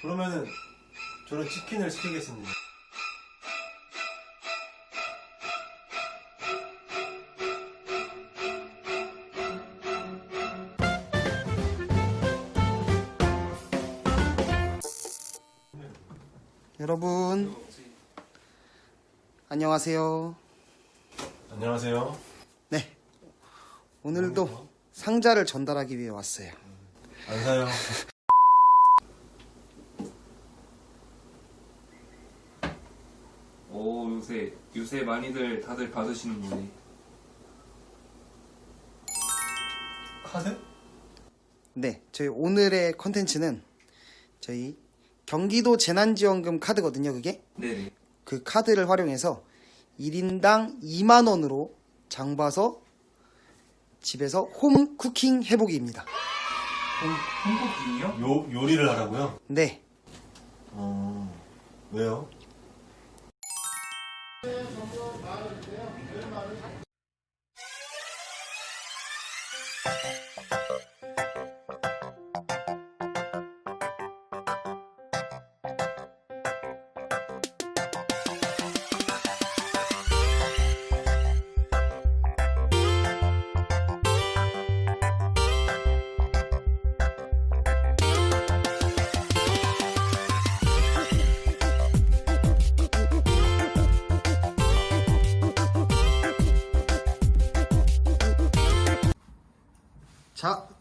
그러면은 저는 치킨을 시키겠습니다. 여러분 안녕하세요. 안녕하세요. 네 오늘도 상자를 전달하기 위해 왔어요. 안 사요. 오 요새 요새 많이들 다들 받으시는 분이 카드? 네 저희 오늘의 컨텐츠는 저희 경기도 재난지원금 카드거든요. 그게 네네 그 카드를 활용해서 1인당 2만 원으로 장 봐서 집에서 홈 쿠킹 해보기입니다. 홍보기요? 요 요리를 하라고요? 네 어 왜요? 자,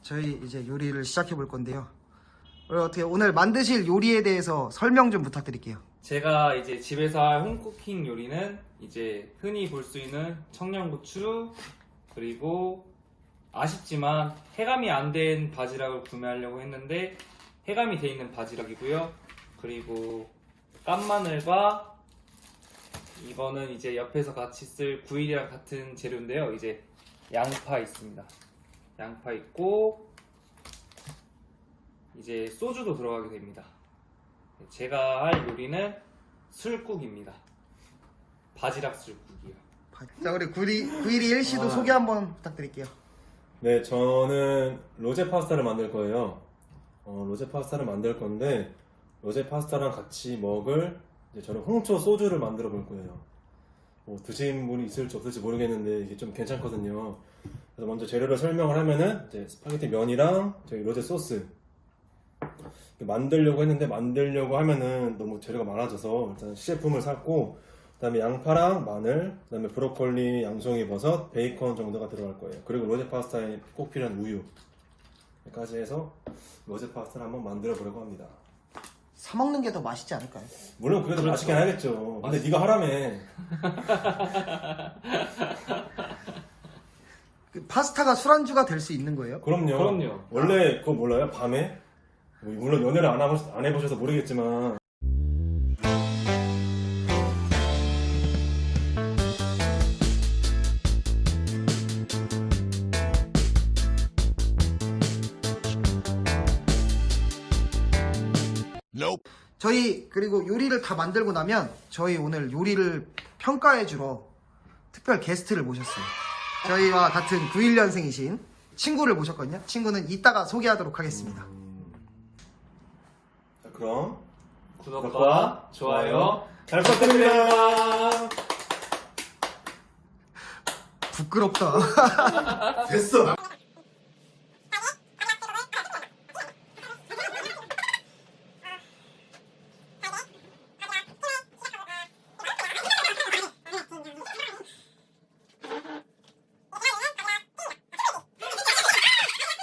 저희 이제 요리를 시작해 볼 건데요. 어떻게 오늘 만드실 요리에 대해서 설명 좀 부탁드릴게요. 제가 이제 집에서 할 홈쿠킹 요리는 이제 흔히 볼 수 있는 청양고추 그리고 아쉽지만 해감이 안 된 바지락을 구매하려고 했는데 해감이 돼 있는 바지락이고요. 그리고 깐마늘과 이거는 이제 옆에서 같이 쓸 구이랑 같은 재료인데요. 이제 양파 있습니다. 양파 있고 이제 소주도 들어가게 됩니다. 제가 할 요리는 술국입니다. 바지락 술국이요. 자, 우리 구리 구일이 일씨도 아. 소개 한번 부탁드릴게요. 네, 저는 로제 파스타를 만들 거예요. 어, 로제 파스타를 만들 건데 로제 파스타랑 같이 먹을 이제 저는 홍초 소주를 만들어 볼 거예요. 뭐 드신 분이 있을지 없을지 모르겠는데 이게 좀 괜찮거든요. 그래서 먼저 재료를 설명을 하면은 이제 스파게티 면이랑 저희 로제 소스 만들려고 했는데 만들려고 하면은 너무 재료가 많아져서 일단 시제품을 샀고 그 다음에 양파랑 마늘, 그 다음에 브로콜리, 양송이 버섯, 베이컨 정도가 들어갈 거예요. 그리고 로제 파스타에 꼭 필요한 우유. 까지 해서 로제 파스타를 한번 만들어 보려고 합니다. 사 먹는 게 더 맛있지 않을까요? 물론 그래도 그렇죠. 맛있긴 하겠죠. 근데 네가 하라며. 그 파스타가 술안주가 될 수 있는 거예요? 그럼요. 그럼요. 원래 그거 몰라요? 밤에? 뭐 물론 연애를 안, 해보셔, 안 해보셔서 모르겠지만 저희 그리고 요리를 다 만들고 나면 저희 오늘 요리를 평가해 주러 특별 게스트를 모셨어요. 저희와 같은 91년생이신 친구를 모셨거든요. 친구는 이따가 소개하도록 하겠습니다. 자, 그럼 구독과 좋아요 잘 부탁드립니다. 부끄럽다. 됐어.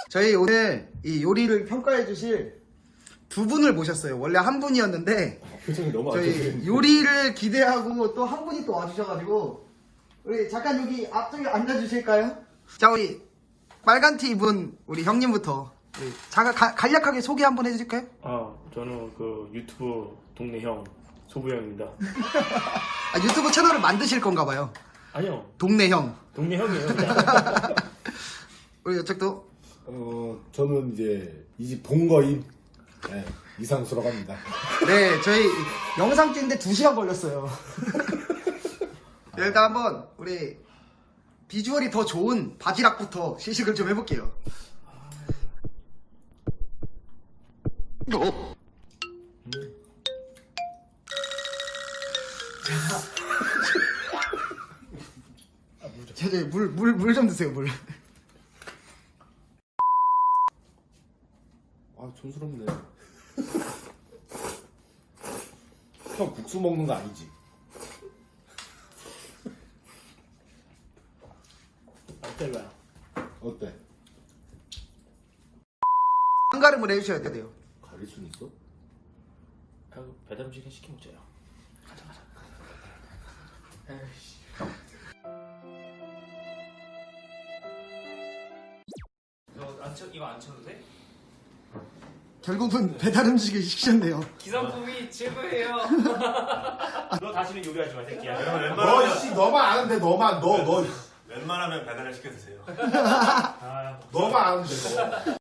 저희 오늘 이 요리를 평가해 주실 두 분을 모셨어요. 원래 한 분이었는데 표정이 너무 안 저희. 요리를 기대하고 또 한 분이 또 와주셔가지고 우리 잠깐 여기 앞쪽에 앉아주실까요? 자 우리 빨간 티 입은 우리 형님부터 우리 잠깐 가- 간략하게 소개 한번 해주실까요? 아, 저는 그 유튜브 동네 형 소부 형입니다. 아, 유튜브 채널을 만드실 건가 봐요. 아니요, 동네 형. 동네 형이에요. 우리 이쪽도 어, 저는 이제 이 집 본거인 네, 이상수라고 합니다. 네, 저희 영상 찍는데 2시간 걸렸어요. 일단 한번 우리 비주얼이 더 좋은 바지락부터 시식을 좀 해볼게요. 어? 자, 저기 물, 물, 물 좀 드세요, 물. 아 촌스럽네. 형 국수 먹는 거 아니지? 안텔라야. 어때? 한 가름을 해주셔야 돼요. 가릴 순 있어? 형 배달 음식 시켜 먹자요. 가자 가자. 에이씨. 이거 안 쳐, 이거 안 쳐도 돼? 결국은 배달 음식을 시키셨네요. 기성품이 최고예요. 너 다시는 요리하지 마 새끼야. 너씨 너만 아는데 너만 너 너 웬만하면 배달을 시켜 드세요. 아 너만 아는데 너.